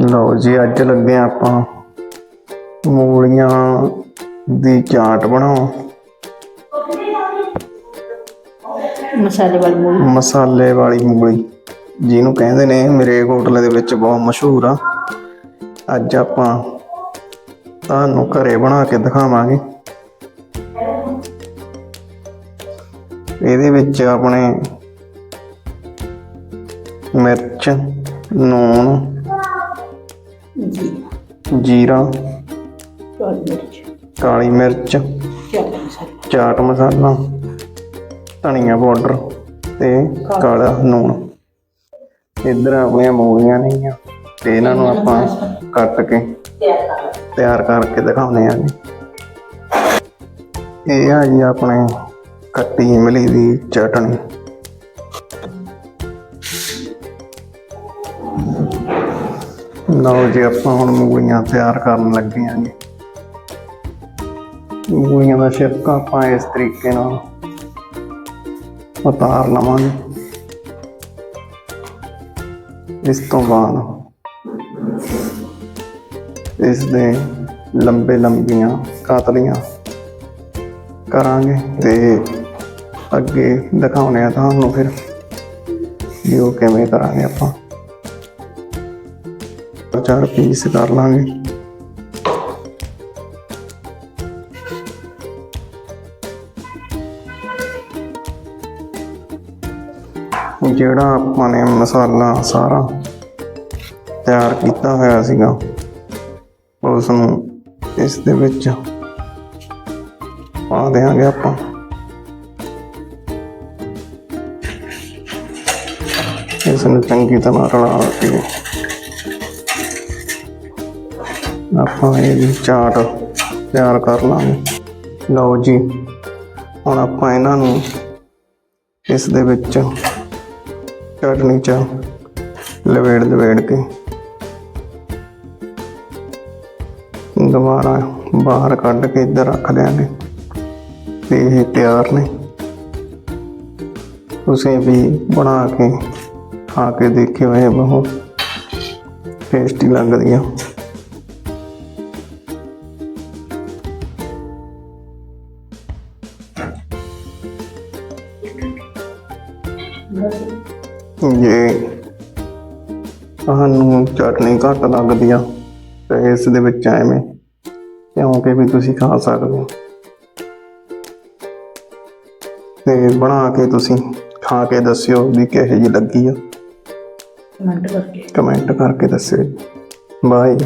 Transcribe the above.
ਲਓ ਜੀ ਅੱਜ ਲੱਗੇ ਆਪਾਂ ਮੂਲੀਆਂ ਦੀ ਚਾਟ ਬਣਾਉਣ। ਮਸਾਲੇ ਵਾਲੀ ਮੂਲੀ। ਮਸਾਲੇ ਵਾਲੀ ਮੂਲੀ ਜਿਹਨੂੰ ਕਹਿੰਦੇ ਨੇ ਮੇਰੇ ਹੋਟਲ ਦੇ ਵਿੱਚ ਬਹੁਤ ਮਸ਼ਹੂਰ ਆ। ਅੱਜ ਆਪਾਂ ਤੁਹਾਨੂੰ ਘਰੇ ਬਣਾ ਕੇ ਦਿਖਾਵਾਂਗੇ। ਇਹਦੇ ਵਿੱਚ ਆਪਣੇ ਮਿਰਚ ਨੂਣ ਜੀਰਾ। ਕਾਲੀ ਮਿਰਚ। ਕਾਲੀ ਮਿਰਚ। ਚਾਟ ਮਸਾਲਾ। ਚਾਟ ਮਸਾਲਾ। ਧਨੀਆ ਪਾਊਡਰ ਤੇ ਕਾਲਾ। ਨੂਣ ਇੱਧਰ ਆਪਣੀਆਂ ਮੂਲੀਆਂ ਨੇਗੀਆਂ ਤੇ ਇਹਨਾਂ ਨੂੰ ਆਪਾਂ ਕੱਟ ਕੇ ਤਿਆਰ ਕਰ ਤਿਆਰ ਕਰਕੇ ਦਿਖਾਉਂਦੇ ਆਂ ਇਹ ਆ ਜੀ ਆਪਣੇ ਕੱਟੀ ਇਮਲੀ ਦੀ ਚਟਣੀ ਲਓ ਜੀ, ਆਪਾਂ ਹੁਣ ਮੂਲੀਆਂ ਤਿਆਰ ਕਰਨ ਲੱਗੇ ਆਂ ਜੀ। ਮੂਲੀਆਂ ਦਾ ਛਿਲਕਾ ਆਪਾਂ ਇਸ ਤਰੀਕੇ ਨਾਲ ਉਤਾਰ ਲਵਾਂਗੇ। ਇਸ ਤੋਂ ਬਾਅਦ ਇਸ ਦੇ ਲੰਬੇ ਲੰਬੀਆਂ ਕਾਤਲੀਆਂ ਕਰਾਂਗੇ ਤੇ ਅੱਗੇ ਦਿਖਾਉਣੇ ਆ ਤੁਹਾਨੂੰ ਫਿਰ ਵੀ ਉਹ ਕਿਵੇਂ ਕਰਾਂਗੇ ਆਪਾਂ। ਚਾਰ ਪੀਸ ਕਰ ਲਾਂਗੇ। ਜਿਹੜਾ ਆਪਾਂ ਨੇ ਮਸਾਲਾ ਸਾਰਾ ਤਿਆਰ ਕੀਤਾ ਹੋਇਆ ਸੀਗਾ, ਉਸ ਨੂੰ ਇਸ ਦੇ ਵਿੱਚ ਪਾ ਦੇਾਂਗੇ ਆਪਾਂ। ਇਸ ਨੂੰ ਚੰਗੀ ਤਰ੍ਹਾਂ ਰਲਾ ਕੇ ਆਪਾਂ ਇਹ ਵੀ ਚਾਟ ਤਿਆਰ ਕਰ ਲਾਂਗੇ। ਲਓ ਜੀ, ਹੁਣ ਆਪਾਂ ਇਹਨਾਂ ਨੂੰ ਇਸ ਦੇ ਵਿੱਚ ਚਟਨੀ ਚ ਲਵੇੜ ਲਵੇੜ ਕੇ ਦੁਬਾਰਾ ਬਾਹਰ ਕੱਢ ਕੇ ਇੱਧਰ ਰੱਖ ਦਿਆਂਗੇ। ਤੇ ਇਹ ਤਿਆਰ ਨੇ। ਤੁਸੀਂ ਵੀ ਬਣਾ ਕੇ ਖਾ ਕੇ ਦੇਖਿਓ, ਇਹ ਬਹੁਤ ਟੇਸਟੀ ਲੱਗਦੀਆਂ ਜੇ ਤੁਹਾਨੂੰ ਚਟਨੀ ਘੱਟ ਲੱਗਦੀ ਆ ਤੇ ਇਸ ਦੇ ਵਿੱਚ ਐਵੇਂ ਕਿਉਂਕਿ ਵੀ ਤੁਸੀਂ ਖਾ ਸਕਦੇ ਹੋ। ਤੇ ਬਣਾ ਕੇ ਤੁਸੀਂ ਖਾ ਕੇ ਦੱਸਿਓ ਵੀ ਕਿਹੋ ਜਿਹੀ ਲੱਗੀ ਆ। ਕਮੈਂਟ ਕਰਕੇ। ਕਮੈਂਟ ਕਰਕੇ ਦੱਸਿਓ। ਬਾਏ।